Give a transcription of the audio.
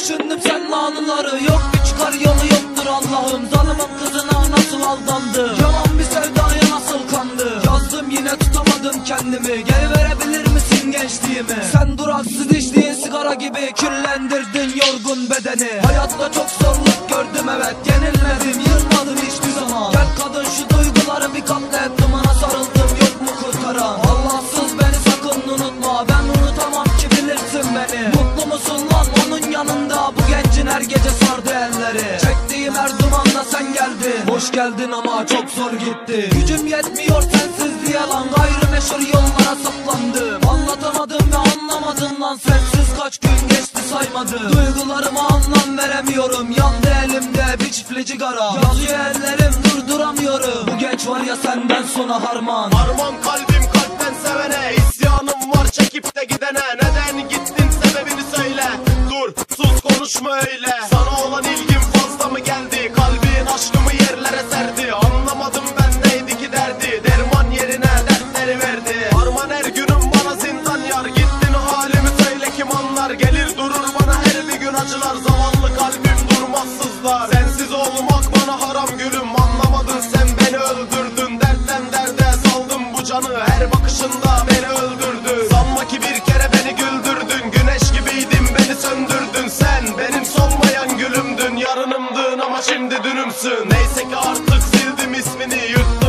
düşündüm sen anıları Yok. Bir çıkar yolu yoktur Allah'ım. Zalımın kızına nasıl aldandı? Yalan bir sevdaya nasıl kandı? Yazdım yine tutamadım kendimi. Geri verebilir misin gençliğimi? Sen duraksız içtiğin sigara gibi Küllendirdin yorgun bedeni. Hayatta çok zorluk gördüm evet. Yenilmedim yılmadım hiçbir zaman. Gel kadın şu duyguları bir katlet. Dumana sarıldım yok mu kurtaran? Allahsız beni sakın unutma. Ben unutamam ki bilirsin beni. Mutlu musun lan onun yanında Bu gencin her gece sardı elleri. Çektiğim her dumanda sen geldin. Hoş geldin ama çok zor gitti Gücüm yetmiyor sensizliğe lan Gayrimeşhur yollara saplandım. Anlatamadım ve anlamadım lan Sensiz kaç gün geçti saymadım. Duygularıma anlam veremiyorum Yandı elimde bir çiftli cigara Yazıyor ellerim durduramıyorum. Bu genç var ya senden sonra harman. Arman kalbim kalpten sevene isyanım var çekip de gidene. Neden sus konuşma öyle Sana olan ilgim fazla mı geldi? Kalbin aşkımı yerlere serdi. Anlamadım ben neydi ki derdi? Derman yerine dertleri verdi. Arman her günüm bana zindan yar. Gittin halimi söyle kim anlar? Gelir durur bana her bir gün acılar. Zavallı kalbim durmaz sızlar. Sensiz olmak bana haram gülüm. Anlamadın sen beni öldürdün. Dertten derde saldım bu canı. Her bakışında beni öldürdü Sanma ki bir Yarınımdın ama şimdi dünümsün. Neyse ki artık sildim ismini yuttum